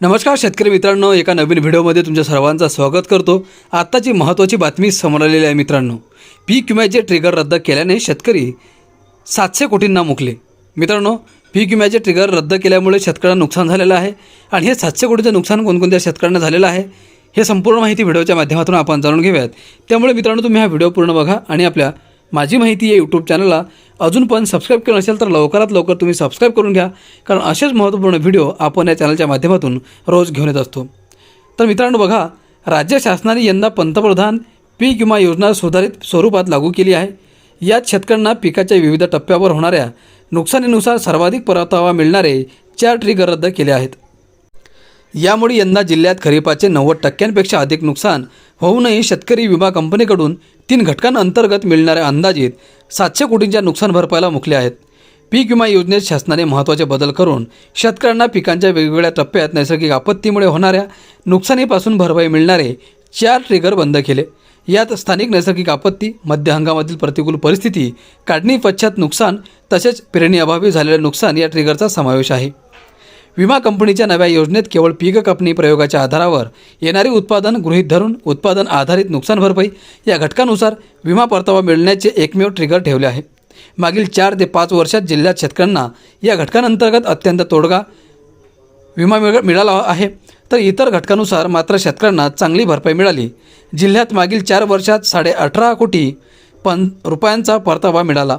नमस्कार शेतकरी मित्रांनो एका नवीन व्हिडिओमध्ये तुमच्या सर्वांचं स्वागत करतो. आत्ताची महत्त्वाची बातमी समोर आलेली आहे मित्रांनो. पीक विम्याचे ट्रिगर रद्द केल्याने शेतकरी सातशे कोटींना मुकले. मित्रांनो पीक विम्याचे ट्रिगर रद्द केल्यामुळे शेतकऱ्यांना नुकसान झालेलं आहे आणि हे सातशे कोटीचं नुकसान कोणकोणत्या शेतकऱ्यांना झालेलं आहे हे संपूर्ण माहिती व्हिडिओच्या माध्यमातून आपण जाणून घेऊयात. त्यामुळे मित्रांनो तुम्ही हा व्हिडिओ पूर्ण बघा आणि आपल्या माझी माहिती या यूट्यूब चॅनलला अजून पण सबस्क्राईब केलं नसेल तर लवकरात लवकर तुम्ही सबस्क्राईब करून घ्या. कारण असेच महत्त्वपूर्ण व्हिडिओ आपण या चॅनलच्या माध्यमातून रोज घेऊन येत असतो. तर मित्रांनो बघा राज्य शासनाने यंदा पंतप्रधान पीक विमा योजना सुधारित स्वरूपात लागू केली आहे. यात शेतकऱ्यांना पिकाच्या विविध टप्प्यावर होणाऱ्या नुकसानीनुसार सर्वाधिक परतावा मिळणारे चार ट्रिगर रद्द केले आहेत. यामुळे यंदा जिल्ह्यात खरीपाचे नव्वद टक्क्यांपेक्षा अधिक नुकसान होऊनही शेतकरी विमा कंपनीकडून तीन घटकांअंतर्गत मिळणाऱ्या अंदाजित सातशे कोटींच्या नुकसान भरपाईला मुकले आहेत. पीक विमा योजनेत शासनाने महत्त्वाचे बदल करून शेतकऱ्यांना पिकांच्या वेगवेगळ्या टप्प्यात नैसर्गिक आपत्तीमुळे होणाऱ्या नुकसानीपासून भरपाई मिळणारे चार ट्रिगर बंद केले. यात स्थानिक नैसर्गिक आपत्ती मध्य हंगामातील प्रतिकूल परिस्थिती काढणी पश्चात नुकसान तसेच पेरणीअभावी झालेले नुकसान या ट्रिगरचा समावेश आहे. विमा कंपनीच्या नव्या योजनेत केवळ पीक कापणी प्रयोगाच्या आधारावर येणारे उत्पादन गृहीत धरून उत्पादन आधारित नुकसान भरपाई या घटकानुसार विमा परतावा मिळण्याचे एकमेव ट्रिगर ठेवले आहे. मागील चार ते पाच वर्षात जिल्ह्यात शेतकऱ्यांना या घटकांअंतर्गत अत्यंत तोडगा विमा मिळ मिळाला आहे. तर इतर घटकानुसार मात्र शेतकऱ्यांना चांगली भरपाई मिळाली. जिल्ह्यात मागील चार वर्षात साडे अठरा कोटी पं रुपयांचा परतावा मिळाला.